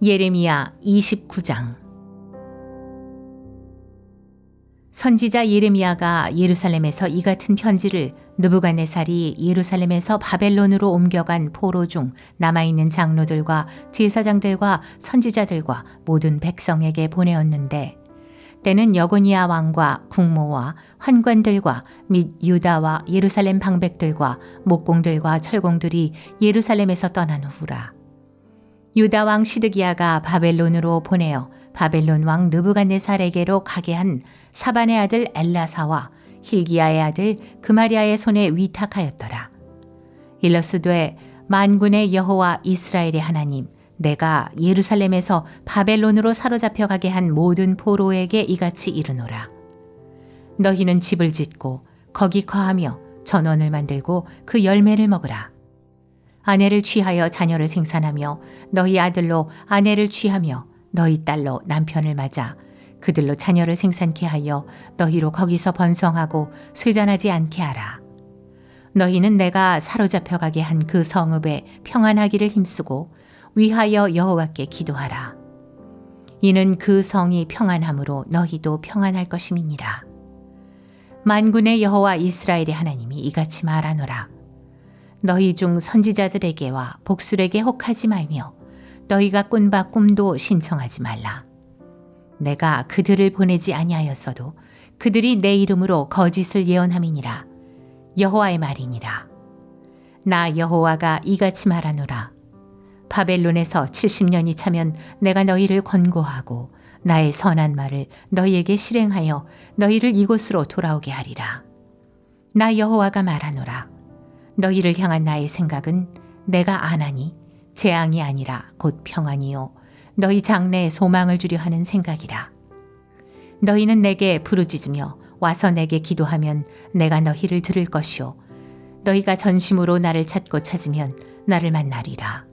예레미야 29장. 선지자 예레미야가 예루살렘에서 이 같은 편지를 느부갓네살이 예루살렘에서 바벨론으로 옮겨간 포로 중 남아 있는 장로들과 제사장들과 선지자들과 모든 백성에게 보내었는데 때는 여고니아 왕과 국모와 환관들과 및 유다와 예루살렘 방백들과 목공들과 철공들이 예루살렘에서 떠난 후라. 유다 왕 시드기야가 바벨론으로 보내어 바벨론 왕 느부갓네살에게로 가게 한 사반의 아들 엘라사와 힐기야의 아들 그마리아의 손에 위탁하였더라. 일러스되 만군의 여호와 이스라엘의 하나님 내가 예루살렘에서 바벨론으로 사로잡혀 가게 한 모든 포로에게 이같이 이르노라. 너희는 집을 짓고 거기 거하며 전원을 만들고 그 열매를 먹으라. 아내를 취하여 자녀를 생산하며 너희 아들로 아내를 취하며 너희 딸로 남편을 맞아 그들로 자녀를 생산케 하여 너희로 거기서 번성하고 쇠잔하지 않게 하라. 너희는 내가 사로잡혀 가게 한 그 성읍에 평안하기를 힘쓰고 위하여 여호와께 기도하라. 이는 그 성이 평안함으로 너희도 평안할 것임이니라. 만군의 여호와 이스라엘의 하나님이 이같이 말하노라. 너희 중 선지자들에게와 복술에게 혹하지 말며 너희가 꾼바 꿈도 신청하지 말라. 내가 그들을 보내지 아니하였어도 그들이 내 이름으로 거짓을 예언함이니라. 여호와의 말이니라. 나 여호와가 이같이 말하노라. 바벨론에서 70년이 차면 내가 너희를 권고하고 나의 선한 말을 너희에게 실행하여 너희를 이곳으로 돌아오게 하리라. 나 여호와가 말하노라. 너희를 향한 나의 생각은 내가 아나니 재앙이 아니라 곧 평안이요 너희 장래에 소망을 주려 하는 생각이라. 너희는 내게 부르짖으며 와서 내게 기도하면 내가 너희를 들을 것이요 너희가 전심으로 나를 찾고 찾으면 나를 만나리라.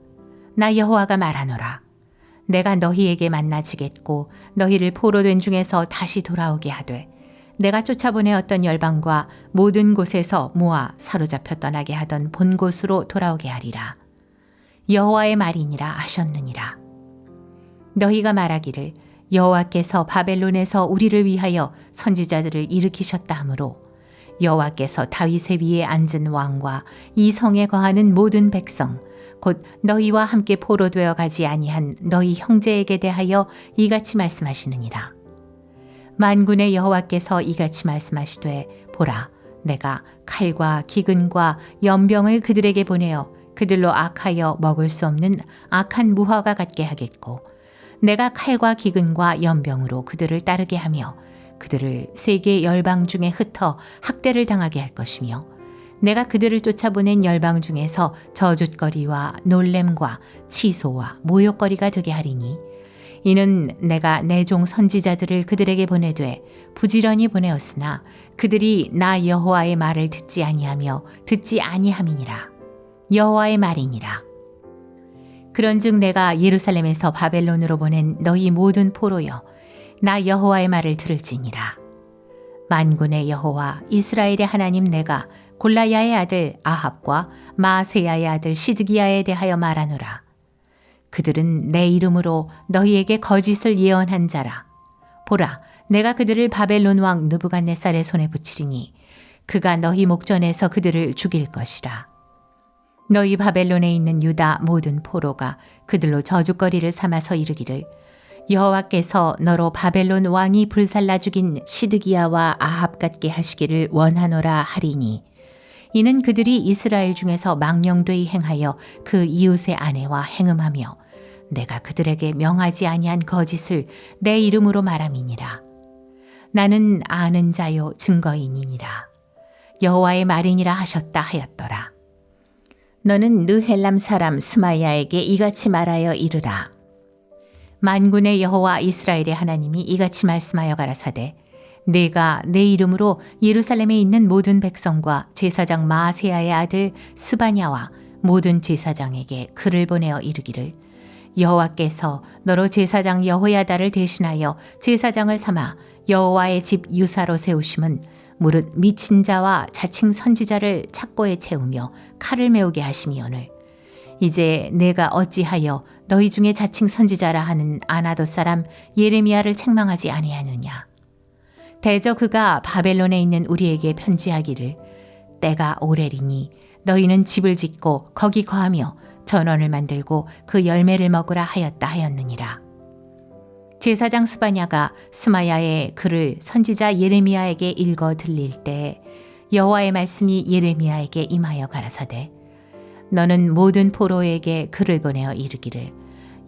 나 여호와가 말하노라. 내가 너희에게 만나지겠고 너희를 포로 된 중에서 다시 돌아오게 하되 내가 쫓아보내었던 열방과 모든 곳에서 모아 사로잡혀 떠나게 하던 본 곳으로 돌아오게 하리라. 여호와의 말이니라 하셨느니라. 너희가 말하기를 여호와께서 바벨론에서 우리를 위하여 선지자들을 일으키셨다 하므로 여호와께서 다윗의 위에 앉은 왕과 이 성에 거하는 모든 백성 곧 너희와 함께 포로되어 가지 아니한 너희 형제에게 대하여 이같이 말씀하시느니라. 만군의 여호와께서 이같이 말씀하시되 보라 내가 칼과 기근과 연병을 그들에게 보내어 그들로 악하여 먹을 수 없는 악한 무화과 같게 하겠고 내가 칼과 기근과 연병으로 그들을 따르게 하며 그들을 세계 열방 중에 흩어 학대를 당하게 할 것이며 내가 그들을 쫓아보낸 열방 중에서 저주거리와 놀램과 치소와 모욕거리가 되게 하리니 이는 내가 내 종 선지자들을 그들에게 보내되 부지런히 보내었으나 그들이 나 여호와의 말을 듣지 아니하며 듣지 아니함이니라. 여호와의 말이니라. 그런즉 내가 예루살렘에서 바벨론으로 보낸 너희 모든 포로여 나 여호와의 말을 들을지니라. 만군의 여호와 이스라엘의 하나님 내가 골라야의 아들 아합과 마세야의 아들 시드기야에 대하여 말하노라. 그들은 내 이름으로 너희에게 거짓을 예언한 자라. 보라 내가 그들을 바벨론 왕 느부갓네살의 손에 붙이리니 그가 너희 목전에서 그들을 죽일 것이라. 너희 바벨론에 있는 유다 모든 포로가 그들로 저주거리를 삼아서 이르기를 여호와께서 너로 바벨론 왕이 불살라 죽인 시드기야와 아합 같게 하시기를 원하노라 하리니 이는 그들이 이스라엘 중에서 망령되이 행하여 그 이웃의 아내와 행음하며 내가 그들에게 명하지 아니한 거짓을 내 이름으로 말함이니라. 나는 아는 자요 증거인이니라. 여호와의 말이니라 하셨다 하였더라. 너는 느헬람 사람 스마야에게 이같이 말하여 이르라. 만군의 여호와 이스라엘의 하나님이 이같이 말씀하여 가라사대 내가 내 이름으로 예루살렘에 있는 모든 백성과 제사장 마세야의 아들 스바냐와 모든 제사장에게 글을 보내어 이르기를. 여호와께서 너로 제사장 여호야다를 대신하여 제사장을 삼아 여호와의 집 유사로 세우심은 무릇 미친 자와 자칭 선지자를 착고에 채우며 칼을 메우게 하심이오늘. 이제 내가 어찌하여 너희 중에 자칭 선지자라 하는 아나도 사람 예레미야를 책망하지 아니하느냐 대저 그가 바벨론에 있는 우리에게 편지하기를 때가 오래리니 너희는 집을 짓고 거기 거하며 전원을 만들고 그 열매를 먹으라 하였다 하였느니라. 제사장 스바냐가 스마야의 글을 선지자 예레미야에게 읽어 들릴 때 여호와의 말씀이 예레미야에게 임하여 가라사대 너는 모든 포로에게 글을 보내어 이르기를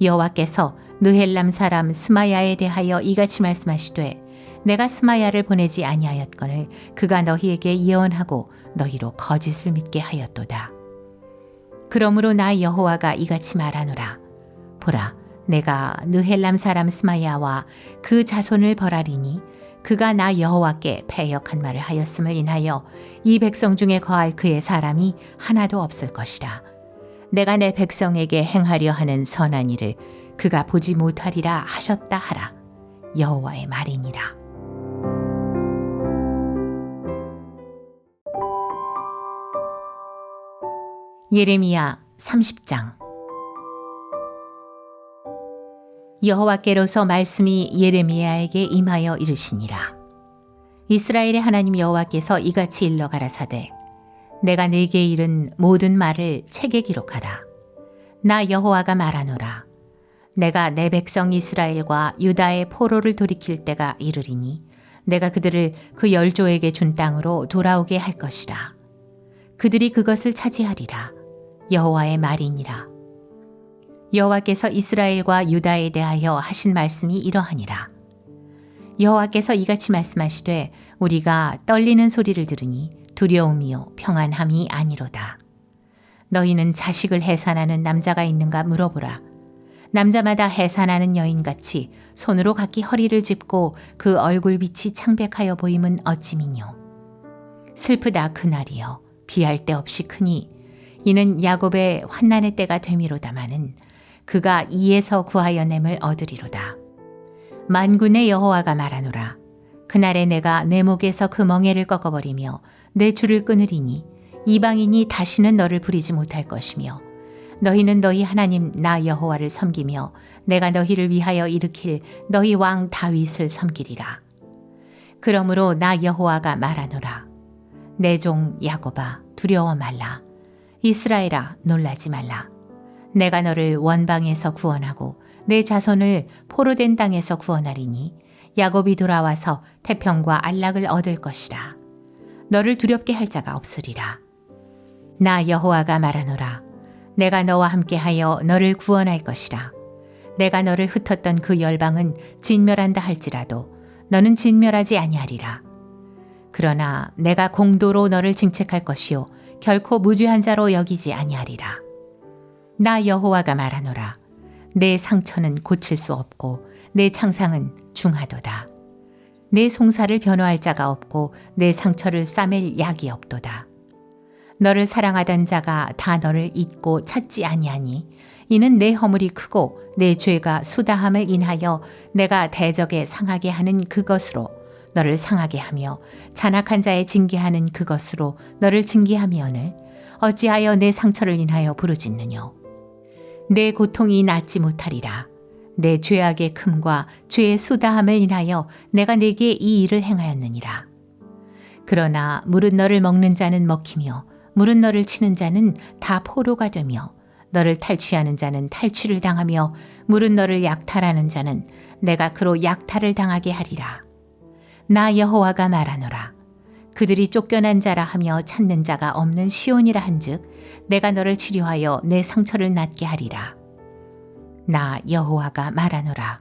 여호와께서 느헬람 사람 스마야에 대하여 이같이 말씀하시되 내가 스마야를 보내지 아니하였거늘 그가 너희에게 예언하고 너희로 거짓을 믿게 하였도다. 그러므로 나 여호와가 이같이 말하노라. 보라, 내가 느헬람 사람 스마야와 그 자손을 벌하리니 그가 나 여호와께 패역한 말을 하였음을 인하여 이 백성 중에 거할 그의 사람이 하나도 없을 것이라. 내가 내 백성에게 행하려 하는 선한 일을 그가 보지 못하리라 하셨다 하라. 여호와의 말이니라. 예레미야 30장. 여호와께로서 말씀이 예레미야에게 임하여 이르시니라. 이스라엘의 하나님 여호와께서 이같이 일러 가라사대 내가 네게 이른 모든 말을 책에 기록하라. 나 여호와가 말하노라. 내가 내 백성 이스라엘과 유다의 포로를 돌이킬 때가 이르리니 내가 그들을 그 열조에게 준 땅으로 돌아오게 할 것이라. 그들이 그것을 차지하리라 여호와의 말이니라. 여호와께서 이스라엘과 유다에 대하여 하신 말씀이 이러하니라. 여호와께서 이같이 말씀하시되 우리가 떨리는 소리를 들으니 두려움이요 평안함이 아니로다. 너희는 자식을 해산하는 남자가 있는가 물어보라. 남자마다 해산하는 여인같이 손으로 각기 허리를 짚고 그 얼굴빛이 창백하여 보임은 어찌미뇨. 슬프다 그날이여 비할 데 없이 크니 이는 야곱의 환난의 때가 되미로다마는 그가 이에서 구하여 nem을 얻으리로다. 만군의 여호와가 말하노라. 그날에 내가 내 목에서 그 멍에를 꺾어버리며 내 줄을 끊으리니 이방인이 다시는 너를 부리지 못할 것이며 너희는 너희 하나님 나 여호와를 섬기며 내가 너희를 위하여 일으킬 너희 왕 다윗을 섬기리라. 그러므로 나 여호와가 말하노라. 내 종 야곱아 두려워 말라. 이스라엘아 놀라지 말라. 내가 너를 원방에서 구원하고 내 자손을 포로된 땅에서 구원하리니 야곱이 돌아와서 태평과 안락을 얻을 것이라. 너를 두렵게 할 자가 없으리라. 나 여호와가 말하노라. 내가 너와 함께하여 너를 구원할 것이라. 내가 너를 흩었던 그 열방은 진멸한다 할지라도 너는 진멸하지 아니하리라. 그러나 내가 공도로 너를 징책할 것이요 결코 무죄한 자로 여기지 아니하리라. 나 여호와가 말하노라. 내 상처는 고칠 수 없고 내 창상은 중하도다. 내 송사를 변호할 자가 없고 내 상처를 싸맬 약이 없도다. 너를 사랑하던 자가 다 너를 잊고 찾지 아니하니 이는 내 허물이 크고 내 죄가 수다함을 인하여 내가 대적에 상하게 하는 그것으로 너를 상하게 하며 잔악한 자의 징계하는 그것으로 너를 징계하며는 어찌하여 내 상처를 인하여 부르짖느뇨? 내 고통이 낫지 못하리라. 내 죄악의 큼과 죄의 수다함을 인하여 내가 내게 이 일을 행하였느니라. 그러나 물은 너를 먹는 자는 먹히며 물은 너를 치는 자는 다 포로가 되며 너를 탈취하는 자는 탈취를 당하며 물은 너를 약탈하는 자는 내가 그로 약탈을 당하게 하리라. 나 여호와가 말하노라. 그들이 쫓겨난 자라 하며 찾는 자가 없는 시온이라 한즉 내가 너를 치료하여 내 상처를 낫게 하리라. 나 여호와가 말하노라.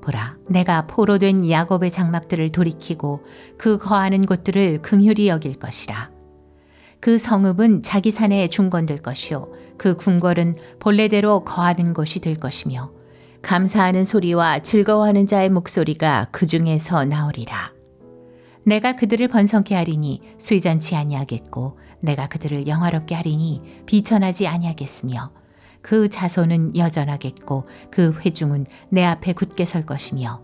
보라, 내가 포로된 야곱의 장막들을 돌이키고 그 거하는 곳들을 긍휼히 여길 것이라. 그 성읍은 자기 산에 중건될 것이요 그 궁궐은 본래대로 거하는 곳이 될 것이며 감사하는 소리와 즐거워하는 자의 목소리가 그 중에서 나오리라. 내가 그들을 번성케 하리니 수잔치 아니하겠고 내가 그들을 영화롭게 하리니 비천하지 아니하겠으며 그 자손은 여전하겠고 그 회중은 내 앞에 굳게 설 것이며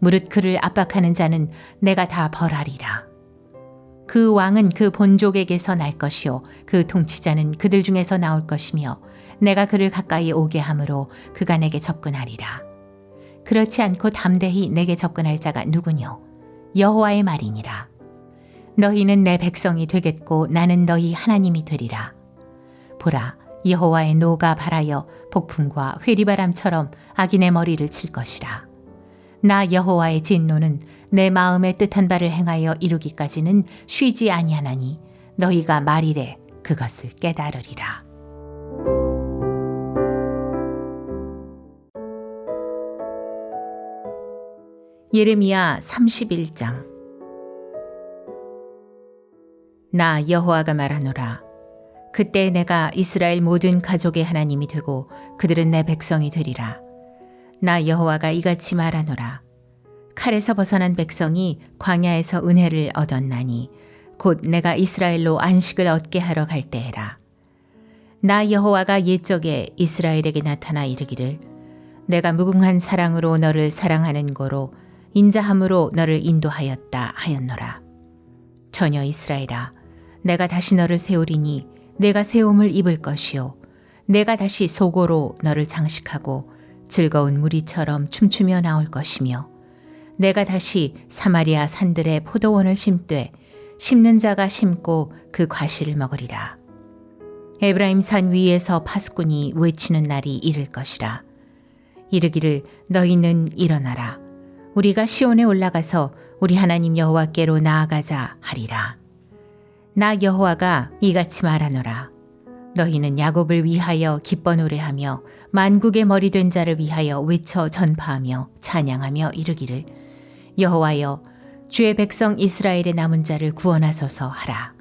무릇 그를 압박하는 자는 내가 다 벌하리라. 그 왕은 그 본족에게서 날 것이요 그 통치자는 그들 중에서 나올 것이며 내가 그를 가까이 오게 함으로 그가 내게 접근하리라. 그렇지 않고 담대히 내게 접근할 자가 누구뇨? 여호와의 말이니라. 너희는 내 백성이 되겠고 나는 너희 하나님이 되리라. 보라, 여호와의 노가 발하여 폭풍과 회리바람처럼 악인의 머리를 칠 것이라. 나 여호와의 진노는 내 마음에 뜻한 바를 행하여 이루기까지는 쉬지 아니하나니 너희가 말이래 그것을 깨달으리라. 예레미야 31장. 나 여호와가 말하노라. 그때 내가 이스라엘 모든 가족의 하나님이 되고 그들은 내 백성이 되리라. 나 여호와가 이같이 말하노라. 칼에서 벗어난 백성이 광야에서 은혜를 얻었나니 곧 내가 이스라엘로 안식을 얻게 하러 갈 때에라. 나 여호와가 옛적에 이스라엘에게 나타나 이르기를 내가 무궁한 사랑으로 너를 사랑하는 거로 인자함으로 너를 인도하였다 하였노라. 전혀 이스라엘아, 내가 다시 너를 세우리니 내가 세움을 입을 것이요. 내가 다시 속으로 너를 장식하고 즐거운 무리처럼 춤추며 나올 것이며 내가 다시 사마리아 산들의 포도원을 심되 심는 자가 심고 그 과실을 먹으리라. 에브라임 산 위에서 파수꾼이 외치는 날이 이를 것이라. 이르기를 너희는 일어나라. 우리가 시온에 올라가서 우리 하나님 여호와께로 나아가자 하리라. 나 여호와가 이같이 말하노라. 너희는 야곱을 위하여 기뻐 노래하며 만국의 머리 된 자를 위하여 외쳐 전파하며 찬양하며 이르기를 여호와여 주의 백성 이스라엘의 남은 자를 구원하소서 하라.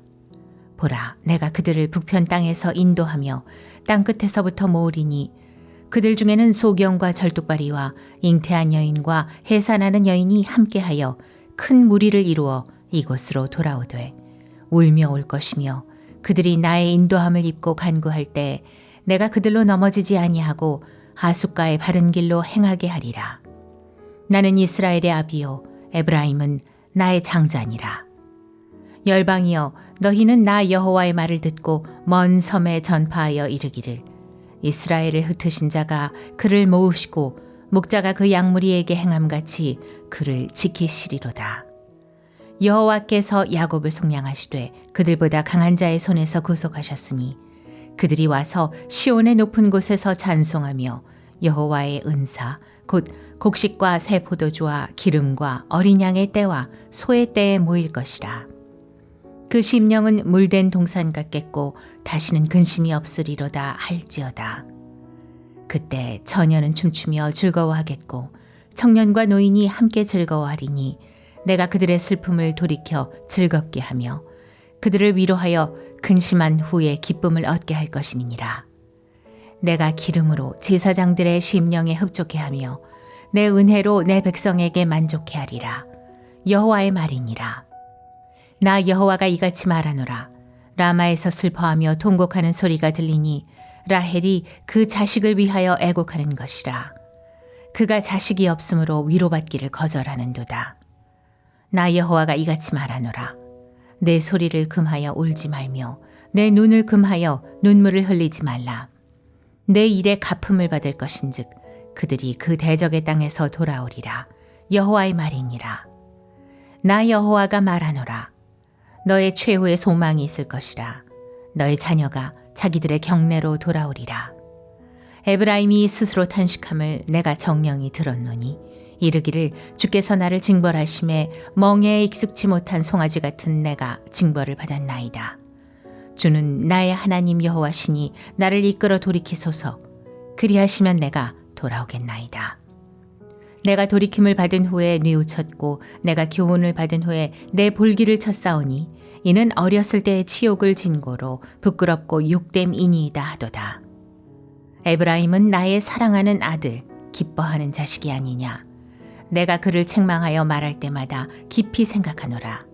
보라 내가 그들을 북편 땅에서 인도하며 땅 끝에서부터 모으리니 그들 중에는 소경과 절뚝발이와 잉태한 여인과 해산하는 여인이 함께하여 큰 무리를 이루어 이곳으로 돌아오되 울며 올 것이며 그들이 나의 인도함을 입고 간구할 때 내가 그들로 넘어지지 아니하고 하숫가의 바른 길로 행하게 하리라. 나는 이스라엘의 아비요 에브라임은 나의 장자니라. 열방이여 너희는 나 여호와의 말을 듣고 먼 섬에 전파하여 이르기를 이스라엘을 흩으신 자가 그를 모으시고 목자가 그 양무리에게 행함같이 그를 지키시리로다. 여호와께서 야곱을 속량하시되 그들보다 강한 자의 손에서 구속하셨으니 그들이 와서 시온의 높은 곳에서 찬송하며 여호와의 은사 곧 곡식과 새 포도주와 기름과 어린 양의 때와 소의 때에 모일 것이라. 그 심령은 물된 동산 같겠고 다시는 근심이 없으리로다 할지어다. 그때 처녀는 춤추며 즐거워하겠고 청년과 노인이 함께 즐거워하리니 내가 그들의 슬픔을 돌이켜 즐겁게 하며 그들을 위로하여 근심한 후에 기쁨을 얻게 할 것임이니라. 내가 기름으로 제사장들의 심령에 흡족해 하며 내 은혜로 내 백성에게 만족해 하리라. 여호와의 말이니라. 나 여호와가 이같이 말하노라. 라마에서 슬퍼하며 통곡하는 소리가 들리니 라헬이 그 자식을 위하여 애곡하는 것이라. 그가 자식이 없으므로 위로받기를 거절하는도다. 나 여호와가 이같이 말하노라. 내 소리를 금하여 울지 말며 내 눈을 금하여 눈물을 흘리지 말라. 내 일에 갚음을 받을 것인즉 그들이 그 대적의 땅에서 돌아오리라. 여호와의 말이니라. 나 여호와가 말하노라. 너의 최후의 소망이 있을 것이라. 너의 자녀가 자기들의 경내로 돌아오리라. 에브라임이 스스로 탄식함을 내가 정령이 들었노니 이르기를 주께서 나를 징벌하심에 멍에에 익숙치 못한 송아지 같은 내가 징벌을 받았나이다. 주는 나의 하나님 여호와시니 나를 이끌어 돌이키소서. 그리하시면 내가 돌아오겠나이다. 내가 돌이킴을 받은 후에 뉘우쳤고 내가 교훈을 받은 후에 내 볼기를 쳤사오니 이는 어렸을 때의 치욕을 진고로 부끄럽고 욕됨이니이다 하도다. 에브라임은 나의 사랑하는 아들, 기뻐하는 자식이 아니냐. 내가 그를 책망하여 말할 때마다 깊이 생각하노라.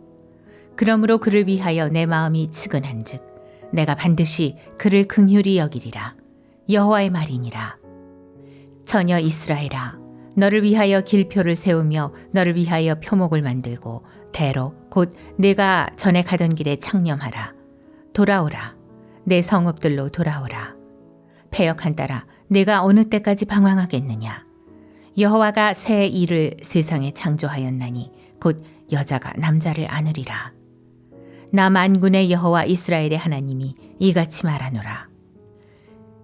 그러므로 그를 위하여 내 마음이 측은한즉 내가 반드시 그를 긍휼히 여기리라. 여호와의 말이니라. 처녀 이스라엘아, 너를 위하여 길표를 세우며 너를 위하여 표목을 만들고 대로 곧 내가 전에 가던 길에 창념하라. 돌아오라. 내 성읍들로 돌아오라. 패역한 따라 내가 어느 때까지 방황하겠느냐 여호와가 새 일을 세상에 창조하였나니 곧 여자가 남자를 안으리라 나 만군의 여호와 이스라엘의 하나님이 이같이 말하노라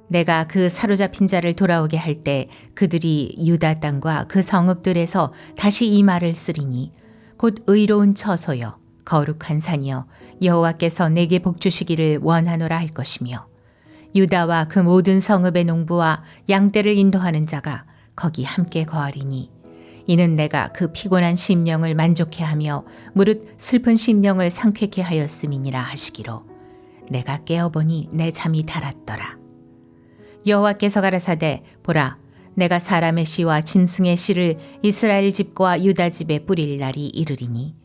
내가 그 사로잡힌 자를 돌아오게 할 때 그들이 유다 땅과 그 성읍들에서 다시 이 말을 쓰리니 곧 의로운 처소여 거룩한 산이여 여호와께서 내게 복 주시기를 원하노라 할 것이며 유다와 그 모든 성읍의 농부와 양떼를 인도하는 자가 거기 함께 거하리니 이는 내가 그 피곤한 심령을 만족해 하며 무릇 슬픈 심령을 상쾌케 하였음이니라 하시기로 내가 깨어보니 내 잠이 달았더라. 여호와께서 가라사대 보라 내가 사람의 씨와 짐승의 씨를 이스라엘 집과 유다 집에 뿌릴 날이 이르리니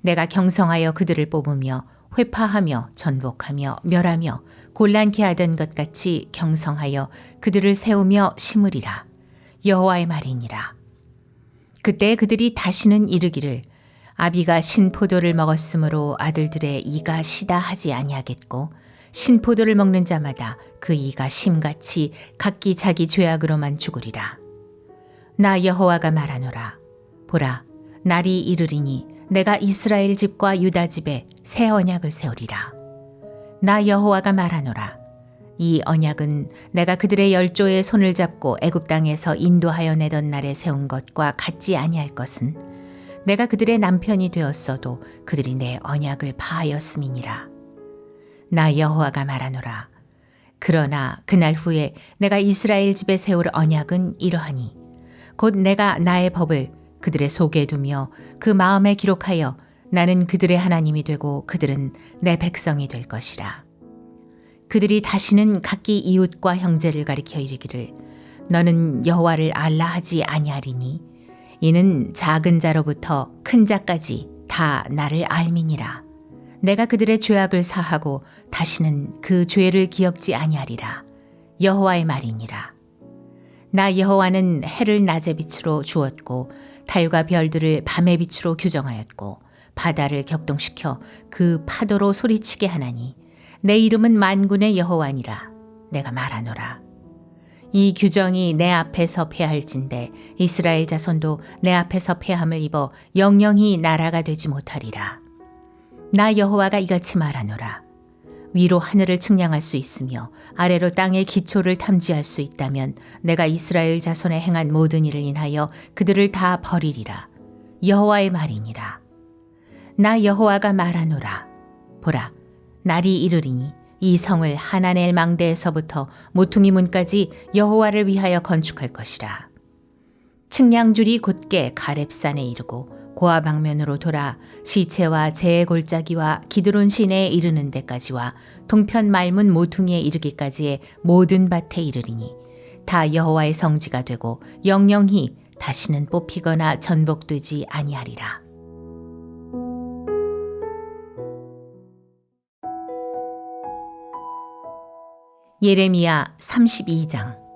내가 경성하여 그들을 뽑으며 회파하며 전복하며 멸하며 곤란케 하던 것 같이 경성하여 그들을 세우며 심으리라. 여호와의 말이니라. 그때 그들이 다시는 이르기를 아비가 신포도를 먹었으므로 아들들의 이가 시다 하지 아니하겠고 신포도를 먹는 자마다 그 이가 심같이 각기 자기 죄악으로만 죽으리라. 나 여호와가 말하노라. 보라, 날이 이르리니 내가 이스라엘 집과 유다 집에 새 언약을 세우리라. 나 여호와가 말하노라. 이 언약은 내가 그들의 열조의 손을 잡고 애굽 땅에서 인도하여 내던 날에 세운 것과 같지 아니할 것은 내가 그들의 남편이 되었어도 그들이 내 언약을 파하였음이니라. 나 여호와가 말하노라. 그러나 그날 후에 내가 이스라엘 집에 세울 언약은 이러하니 곧 내가 나의 법을 그들의 속에 두며 그 마음에 기록하여 나는 그들의 하나님이 되고 그들은 내 백성이 될 것이라. 그들이 다시는 각기 이웃과 형제를 가리켜 이르기를 너는 여호와를 알라 하지 아니하리니 이는 작은 자로부터 큰 자까지 다 나를 알미니라. 내가 그들의 죄악을 사하고 다시는 그 죄를 기억지 아니하리라. 여호와의 말이니라. 나 여호와는 해를 낮의 빛으로 주었고 달과 별들을 밤의 빛으로 규정하였고 바다를 격동시켜 그 파도로 소리치게 하나니 내 이름은 만군의 여호와니라. 내가 말하노라. 이 규정이 내 앞에서 패할진대 이스라엘 자손도 내 앞에서 패함을 입어 영영히 나라가 되지 못하리라. 나 여호와가 이같이 말하노라. 위로 하늘을 측량할 수 있으며 아래로 땅의 기초를 탐지할 수 있다면 내가 이스라엘 자손에 행한 모든 일을 인하여 그들을 다 버리리라. 여호와의 말이니라. 나 여호와가 말하노라. 보라, 날이 이르리니 이 성을 하나넬 망대에서부터 모퉁이 문까지 여호와를 위하여 건축할 것이라. 측량줄이 곧게 가렙산에 이르고 고아 방면으로 돌아 시체와 재의 골짜기와 기드론 시내에 이르는 데까지와 동편 말문 모퉁이에 이르기까지의 모든 밭에 이르리니 다 여호와의 성지가 되고 영영히 다시는 뽑히거나 전복되지 아니하리라. 예레미야 32장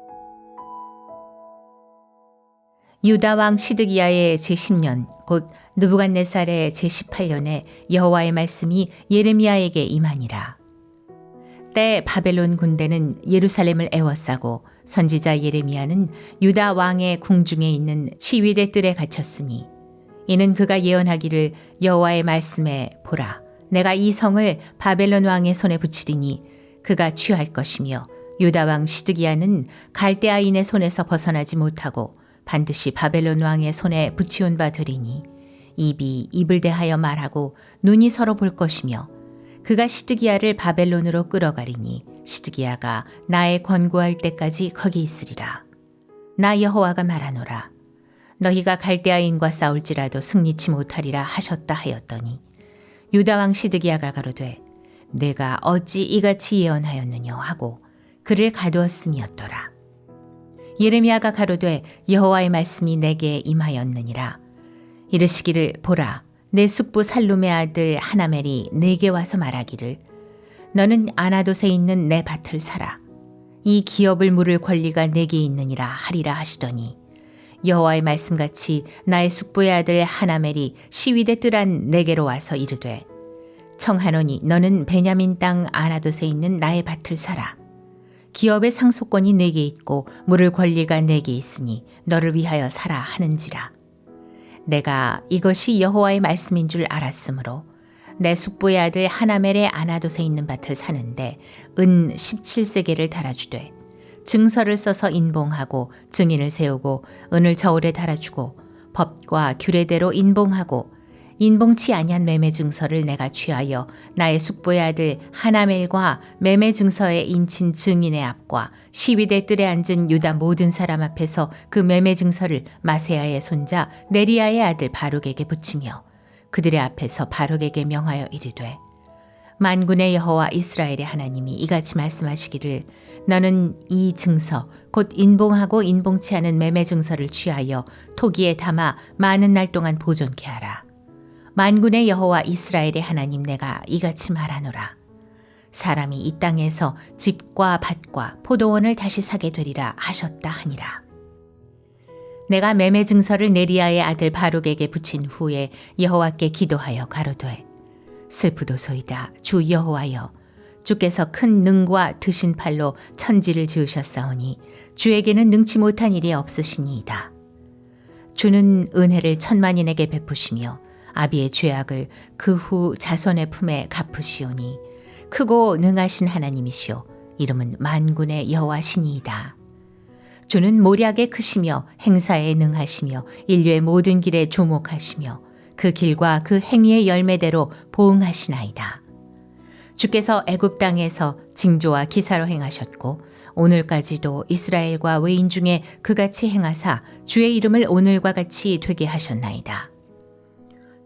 유다 왕 시드기야의 제10년 곧 느부갓네살의 제18년에 여호와의 말씀이 예레미야에게 임하니라. 때 바벨론 군대는 예루살렘을 애워싸고 선지자 예레미야는 유다 왕의 궁중에 있는 시위대 뜰에 갇혔으니 이는 그가 예언하기를 여호와의 말씀에 보라 내가 이 성을 바벨론 왕의 손에 붙이리니 그가 취할 것이며 유다 왕 시드기야는 갈대아인의 손에서 벗어나지 못하고 반드시 바벨론 왕의 손에 붙이운 바 되리니 입이 입을 대하여 말하고 눈이 서로 볼 것이며 그가 시드기야를 바벨론으로 끌어가리니 시드기야가 나의 권고할 때까지 거기 있으리라. 나 여호와가 말하노라. 너희가 갈대아인과 싸울지라도 승리치 못하리라 하셨다 하였더니 유다 왕 시드기야가 가로되 내가 어찌 이같이 예언하였느냐 하고 그를 가두었음이었더라. 예레미야가 가로되 여호와의 말씀이 내게 임하였느니라. 이르시기를 보라 내 숙부 살룸의 아들 하나멜이 내게 와서 말하기를 너는 아나돗에 있는 내 밭을 사라. 이 기업을 물을 권리가 내게 있느니라 하리라 하시더니 여호와의 말씀같이 나의 숙부의 아들 하나멜이 시위대 뜰한 내게로 와서 이르되 청하노니 너는 베냐민 땅 아나돗에 있는 나의 밭을 사라. 기업의 상속권이 내게 있고 물을 권리가 내게 있으니 너를 위하여 살아 하는지라. 내가 이것이 여호와의 말씀인 줄 알았으므로 내 숙부의 아들 하나멜의 아나돗에 있는 밭을 사는데 은 17세계를 달아주되 증서를 써서 인봉하고 증인을 세우고 은을 저울에 달아주고 법과 규례대로 인봉하고 인봉치 아니한 매매 증서를 내가 취하여 나의 숙부의 아들 하나멜과 매매 증서에 인친 증인의 앞과 시위대 뜰에 앉은 유다 모든 사람 앞에서 그 매매 증서를 마세야의 손자 네리야의 아들 바룩에게 붙이며 그들의 앞에서 바룩에게 명하여 이르되 만군의 여호와 이스라엘의 하나님이 이같이 말씀하시기를 너는 이 증서 곧 인봉하고 인봉치 않은 매매 증서를 취하여 토기에 담아 많은 날 동안 보존케 하라. 만군의 여호와 이스라엘의 하나님 내가 이같이 말하노라. 사람이 이 땅에서 집과 밭과 포도원을 다시 사게 되리라 하셨다 하니라. 내가 매매 증서를 네리아의 아들 바룩에게 붙인 후에 여호와께 기도하여 가로되 슬프도소이다 주 여호와여 주께서 큰 능과 드신 팔로 천지를 지으셨사오니 주에게는 능치 못한 일이 없으시니이다. 주는 은혜를 천만인에게 베푸시며 아비의 죄악을 그 후 자손의 품에 갚으시오니 크고 능하신 하나님이시오 이름은 만군의 여호와시니이다. 주는 모략에 크시며 행사에 능하시며 인류의 모든 길에 주목하시며 그 길과 그 행위의 열매대로 보응하시나이다. 주께서 애굽 땅에서 징조와 기사로 행하셨고 오늘까지도 이스라엘과 외인 중에 그같이 행하사 주의 이름을 오늘과 같이 되게 하셨나이다.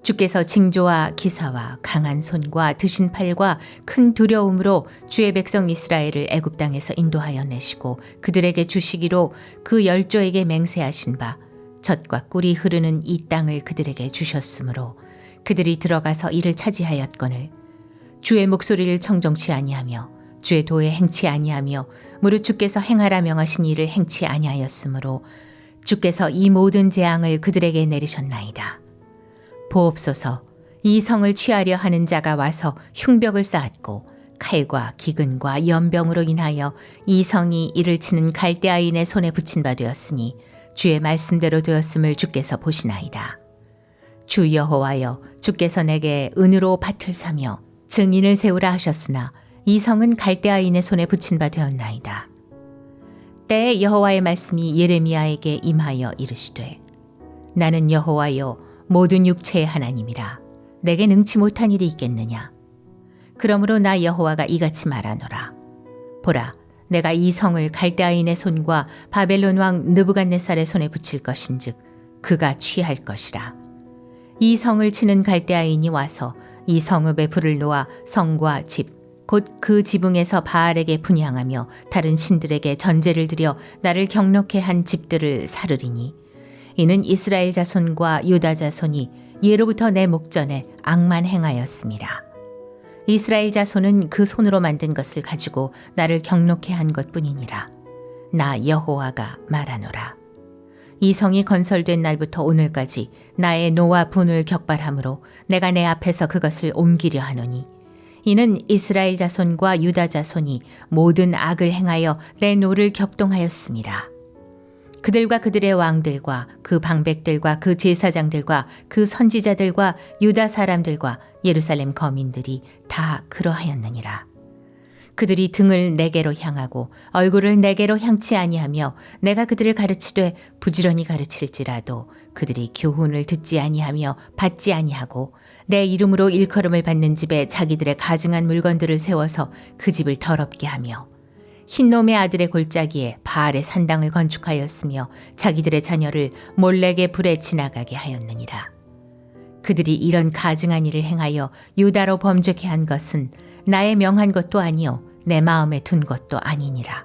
주께서 징조와 기사와 강한 손과 드신 팔과 큰 두려움으로 주의 백성 이스라엘을 애굽 땅에서 인도하여 내시고 그들에게 주시기로 그 열조에게 맹세하신 바 젖과 꿀이 흐르는 이 땅을 그들에게 주셨으므로 그들이 들어가서 이를 차지하였거늘 주의 목소리를 청정치 아니하며 주의 도에 행치 아니하며 무릇 주께서 행하라 명하신 일을 행치 아니하였으므로 주께서 이 모든 재앙을 그들에게 내리셨나이다. 보옵소서 이 성을 취하려 하는 자가 와서 흉벽을 쌓았고 칼과 기근과 연병으로 인하여 이 성이 이를 치는 갈대아인의 손에 붙인 바 되었으니 주의 말씀대로 되었음을 주께서 보시나이다. 주 여호와여 주께서 내게 은으로 밭을 사며 증인을 세우라 하셨으나 이 성은 갈대아인의 손에 붙인 바 되었나이다. 때에 여호와의 말씀이 예레미야에게 임하여 이르시되 나는 여호와여 모든 육체의 하나님이라 내게 능치 못한 일이 있겠느냐? 그러므로 나 여호와가 이같이 말하노라. 보라 내가 이 성을 갈대아인의 손과 바벨론 왕 느부갓네살의 손에 붙일 것인즉 그가 취할 것이라. 이 성을 치는 갈대아인이 와서 이 성읍에 불을 놓아 성과 집 곧그 지붕에서 바알에게 분향하며 다른 신들에게 전제를 드려 나를 경록해 한 집들을 사르리니 이는 이스라엘 자손과 유다 자손이 예로부터 내 목전에 악만 행하였습니다. 이스라엘 자손은 그 손으로 만든 것을 가지고 나를 경록해 한 것뿐이니라. 나 여호와가 말하노라. 이 성이 건설된 날부터 오늘까지 나의 노와 분을 격발하므로 내가 내 앞에서 그것을 옮기려 하노니 이는 이스라엘 자손과 유다 자손이 모든 악을 행하여 내 노를 격동하였습니다. 그들과 그들의 왕들과 그 방백들과 그 제사장들과 그 선지자들과 유다 사람들과 예루살렘 거민들이 다 그러하였느니라. 그들이 등을 내게로 향하고 얼굴을 내게로 향치 아니하며 내가 그들을 가르치되 부지런히 가르칠지라도 그들이 교훈을 듣지 아니하며 받지 아니하고 내 이름으로 일컬음을 받는 집에 자기들의 가증한 물건들을 세워서 그 집을 더럽게 하며 흰놈의 아들의 골짜기에 바알의 산당을 건축하였으며 자기들의 자녀를 몰래게 불에 지나가게 하였느니라. 그들이 이런 가증한 일을 행하여 유다로 범죄케 한 것은 나의 명한 것도 아니요 내 마음에 둔 것도 아니니라.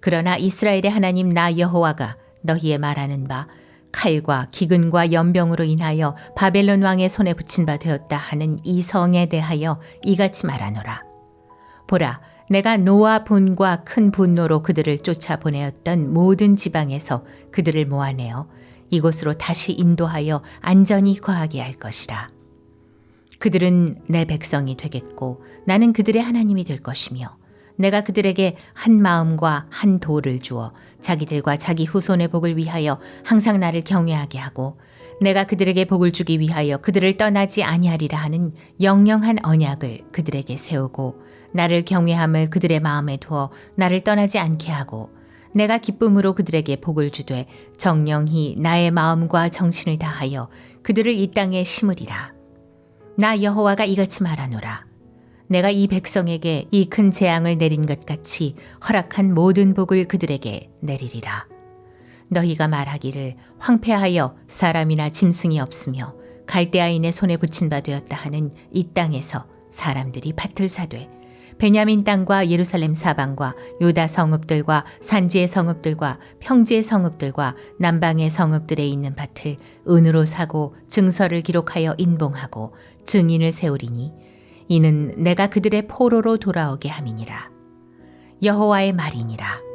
그러나 이스라엘의 하나님 나 여호와가 너희의 말하는 바 칼과 기근과 연병으로 인하여 바벨론 왕의 손에 붙인 바 되었다 하는 이 성에 대하여 이같이 말하노라. 보라, 내가 노아 분과 큰 분노로 그들을 쫓아 보내었던 모든 지방에서 그들을 모아내어 이곳으로 다시 인도하여 안전히 거하게 할 것이라. 그들은 내 백성이 되겠고 나는 그들의 하나님이 될 것이며 내가 그들에게 한 마음과 한 도를 주어 자기들과 자기 후손의 복을 위하여 항상 나를 경외하게 하고 내가 그들에게 복을 주기 위하여 그들을 떠나지 아니하리라 하는 영영한 언약을 그들에게 세우고 나를 경외함을 그들의 마음에 두어 나를 떠나지 않게 하고 내가 기쁨으로 그들에게 복을 주되 정령히 나의 마음과 정신을 다하여 그들을 이 땅에 심으리라. 나 여호와가 이같이 말하노라. 내가 이 백성에게 이 큰 재앙을 내린 것 같이 허락한 모든 복을 그들에게 내리리라. 너희가 말하기를 황폐하여 사람이나 짐승이 없으며 갈대아인의 손에 붙인 바 되었다 하는 이 땅에서 사람들이 밭을 사되 베냐민 땅과 예루살렘 사방과 유다 성읍들과 산지의 성읍들과 평지의 성읍들과 남방의 성읍들에 있는 밭을 은으로 사고 증서를 기록하여 인봉하고 증인을 세우리니 이는 내가 그들의 포로로 돌아오게 함이니라. 여호와의 말이니라